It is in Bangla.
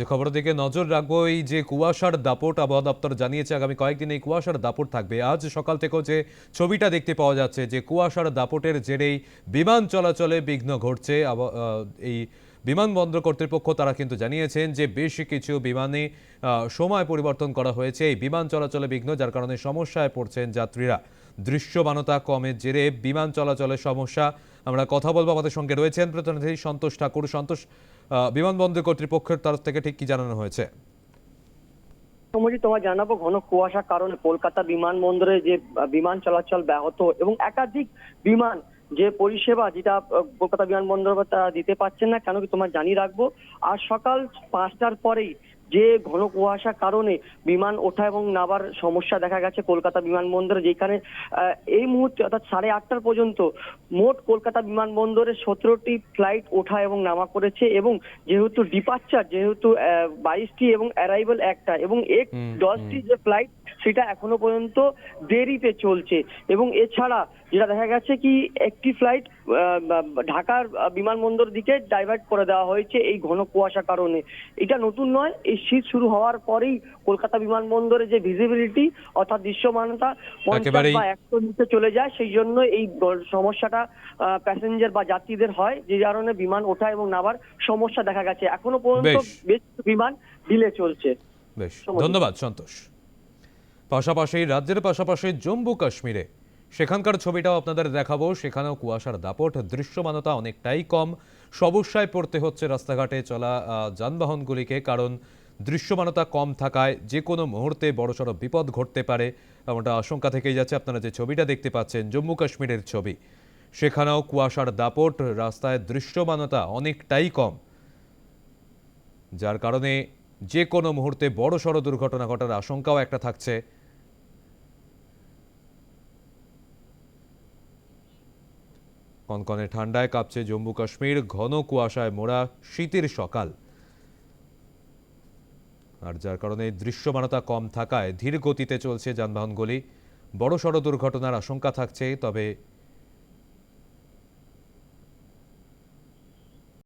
যে খবরের দিকে নজর রাখব, এই যে কুয়াশার দাপট আবহাওয়া দপ্তর জানিয়েছে, আগামী কয়েকদিন এই কুয়াশার দাপট থাকবে। আজ সকাল থেকেও যে ছবিটা দেখতে পাওয়া যাচ্ছে, যে কুয়াশার দাপটের জেরেই বিমান চলাচলে বিঘ্ন ঘটছে। এই বিমানবন্দর কর্তৃপক্ষ তারা কিন্তু জানিয়েছেন যে বেশ কিছু বিমানে সময় পরিবর্তন করা হয়েছে। এই বিমান চলাচলে বিঘ্ন, যার কারণে সমস্যায় পড়ছেন যাত্রীরা। দৃশ্যমানতা কমের জেরে বিমান চলাচলের সমস্যা আমরা কথা বলব। আমাদের সঙ্গে রয়েছেন প্রতিনিধি সন্তোষ ঠাকুর। সন্তোষ বিমানবন্দর কর্তৃপক্ষের তরফ থেকে ঠিক কি জানানো হয়েছে? তোমার জানাব ঘন কুয়াশার কারণে কলকাতা বিমানবন্দরে যে বিমান চলাচল ব্যাহত এবং একাধিক বিমান যে পরিষেবা যেটা কলকাতা বিমানবন্দর তারা দিতে পারছেন না কেন কি তোমার জানিয়ে রাখব। আর সকাল পাঁচটার পরেই যে ঘন কুয়াশার কারণে বিমান ওঠা এবং নামার সমস্যা দেখা গেছে কলকাতা বিমানবন্দরে যেখানে এই মুহূর্তে অর্থাৎ সাড়ে আটটার পর্যন্ত মোট কলকাতা বিমানবন্দরে সতেরোটি ফ্লাইট ওঠা এবং নামা করেছে এবং যেহেতু ডিপার্চার যেহেতু বাইশটি এবং অ্যারাইভাল একটা এবং এক দশটি যে ফ্লাইট সেটা এখনও পর্যন্ত দেরিতে চলছে এবং এছাড়া যেটা দেখা গেছে কি একটি ফ্লাইট ঢাকার বিমানবন্দর দিকে ডাইভার্ট করে দেওয়া হয়েছে এই ঘন কুয়াশার কারণে। এটা নতুন নয় এই শীত শুরু হওয়ার পরেই কলকাতা বিমানবন্দরে যে ভিজিবিলিটি অর্থাৎ দৃশ্যমানতা পঞ্চাশ বা একশো নিচে চলে যায় সেই জন্য এই সমস্যাটা প্যাসেঞ্জার বা যাত্রীদের হয় যে কারণে বিমান ওঠা এবং নামার সমস্যা দেখা গেছে। এখনও পর্যন্ত বেশ। বিমান ডিলে চলছে। বেশ। ধন্যবাদ সন্তোষ। পাশাপাশি রাজ্যের পাশাপাশি জম্মু কাশ্মীরে সেখানকার ছবিটাও আপনাদের দেখাবো। সেখানেও কুয়াশার দাপট দৃশ্যমানতা অনেকটাই কম। সমস্যায় পড়তে হচ্ছে রাস্তাঘাটে চলা যানবাহনগুলিকে কারণ দৃশ্যমানতা কম থাকায় যে কোনো মুহূর্তে বড়সড় বিপদ ঘটতে পারে, এমনটা আশঙ্কা থেকেই যাচ্ছে আপনারা যে ছবিটা দেখতে পাচ্ছেন, জম্মু কাশ্মীরের ছবি। সেখানেও কুয়াশার দাপট, রাস্তায় দৃশ্যমানতা অনেকটাই কম। যার কারণে যে কোনো মুহূর্তে বড় সড় দুর্ঘটনা ঘটার আশঙ্কাও একটা থাকছে। কনকনে ঠান্ডায় কাঁপছে জম্মু কাশ্মীর, ঘন কুয়াশায় মোড়া শীতের সকাল। আর যার কারণে দৃশ্যমানতা কম থাকায় ধীর গতিতে চলছে যানবাহনগুলি। বড়সড় দুর্ঘটনার আশঙ্কা থাকছে, তবে